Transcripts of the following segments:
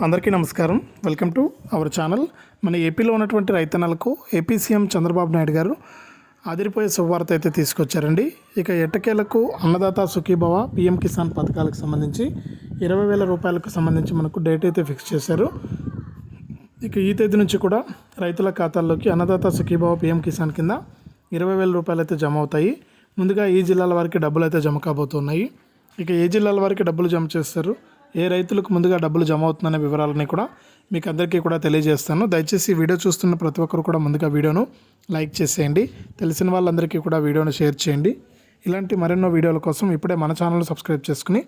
అందరికీ నమస్కారం. Welcome to our channel. మన ఏపీలో ఉన్నటువంటి రైతన్నలకు ఏపీ సీఎం చంద్రబాబు నాయుడు గారు అదిరిపోయే శుభవార్త అయితే తీసుకొచ్చారండి. ఇక ఎట్టకేలకు అన్నదాత సుఖీభవ పిఎం కిసాన్ పథకాలకు సంబంధించి ఇరవై వేల రూపాయలకు సంబంధించి మనకు డేట్ అయితే ఫిక్స్ చేశారు. ఇక ఈ తేదీ నుంచి కూడా రైతుల ఖాతాల్లోకి అన్నదాత సుఖీభవ పిఎం కిసాన్ కింద ఇరవై వేల రూపాయలు అయితే జమ అవుతాయి. ముందుగా ఈ జిల్లాల వారికి డబ్బులు అయితే జమ కాబోతున్నాయి. ఇక ఏ జిల్లాల వారికి డబ్బులు జమ చేస్తారు? ఏ రైతులకు ముందుగా డబ్బులు జమ అవుతుందనే వివరాలని కూడా మీకు అందరికీ కూడా తెలియజేస్తాను. దయచేసి వీడియో చూస్తున్న ప్రతి ఒక్కరు కూడా ముందుగా వీడియోను లైక్ చేసేయండి. తెలిసిన వాళ్ళందరికీ కూడా వీడియోను షేర్ చేయండి. ఇలాంటి మరెన్నో వీడియోల కోసం ఇప్పుడే మన ఛానల్ సబ్స్క్రైబ్ చేసుకుని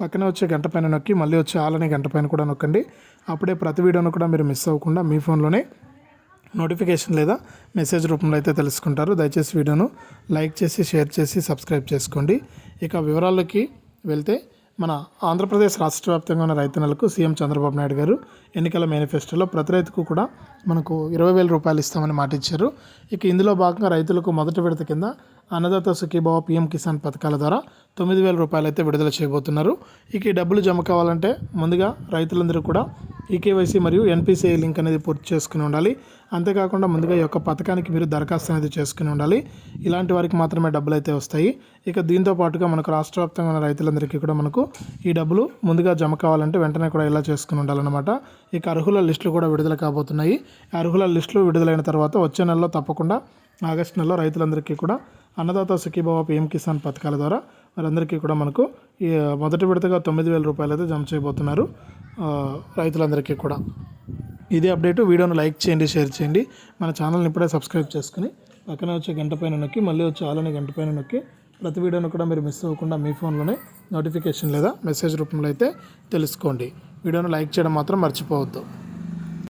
పక్కనే వచ్చే గంట పైన నొక్కి మళ్ళీ వచ్చే ఆలని గంట పైన కూడా నొక్కండి. అప్పుడే ప్రతి వీడియోను కూడా మీరు మిస్ అవ్వకుండా మీ ఫోన్లోనే నోటిఫికేషన్ లేదా మెసేజ్ రూపంలో అయితే తెలుసుకుంటారు. దయచేసి వీడియోను లైక్ చేసి షేర్ చేసి సబ్స్క్రైబ్ చేసుకోండి. ఇక వివరాల్లోకి వెళ్తే మన ఆంధ్రప్రదేశ్ రాష్ట్ర వ్యాప్తంగా ఉన్న రైతన్నలకు సీఎం చంద్రబాబు నాయుడు గారు ఎన్నికల మేనిఫెస్టోలో ప్రతి రైతుకు కూడా మనకు ఇరవై వేల రూపాయలు ఇస్తామని మాట ఇచ్చారు. ఇక ఇందులో భాగంగా రైతులకు మొదటి విడత కింద అన్నదాత సుఖీభావ పీఎం కిసాన్ పథకాల ద్వారా తొమ్మిది వేల రూపాయలు అయితే విడుదల చేయబోతున్నారు. ఇక ఈ డబ్బులు జమ కావాలంటే ముందుగా రైతులందరూ కూడా ఈకేవైసీ మరియు ఎన్పిసిఐ లింక్ అనేది పూర్తి చేసుకుని ఉండాలి. అంతేకాకుండా ముందుగా ఈ యొక్క పథకానికి మీరు దరఖాస్తు అనేది చేసుకుని ఉండాలి. ఇలాంటి వారికి మాత్రమే డబ్బులు అయితే వస్తాయి. ఇక దీంతో పాటుగా మనకు రాష్ట్ర వ్యాప్తంగా ఉన్న రైతులందరికీ కూడా మనకు ఈ డబ్బులు ముందుగా జమ కావాలంటే వెంటనే కూడా ఇలా చేసుకుని ఉండాలన్నమాట. ఇక అర్హుల లిస్టులు కూడా విడుదల కాబోతున్నాయి. అర్హుల లిస్టులు విడుదలైన తర్వాత వచ్చే నెలలో తప్పకుండా ఆగస్టు నెలలో రైతులందరికీ కూడా అన్నదాత సుఖీభావ పిఎం కిసాన్ పథకాల ద్వారా వారందరికీ కూడా మనకు ఈ మొదటి విడతగా తొమ్మిది వేల రూపాయలు అయితే జమ చేయబోతున్నారు. రైతులందరికీ కూడా. ఇదే అప్డేట్. వీడియోను లైక్ చేయండి షేర్ చేయండి. మన ఛానల్ని ఇప్పుడే సబ్స్క్రైబ్ చేసుకుని పక్కన వచ్చే గంట పైన నొక్కి మళ్ళీ వచ్చే ఆలని గంట పైన నొక్కి ప్రతి వీడియోను కూడా మీరు మిస్ అవ్వకుండా మీ ఫోన్లోనే నోటిఫికేషన్ లేదా మెసేజ్ రూపంలో అయితే తెలుసుకోండి. వీడియోను లైక్ చేయడం మాత్రం మర్చిపోవద్దు.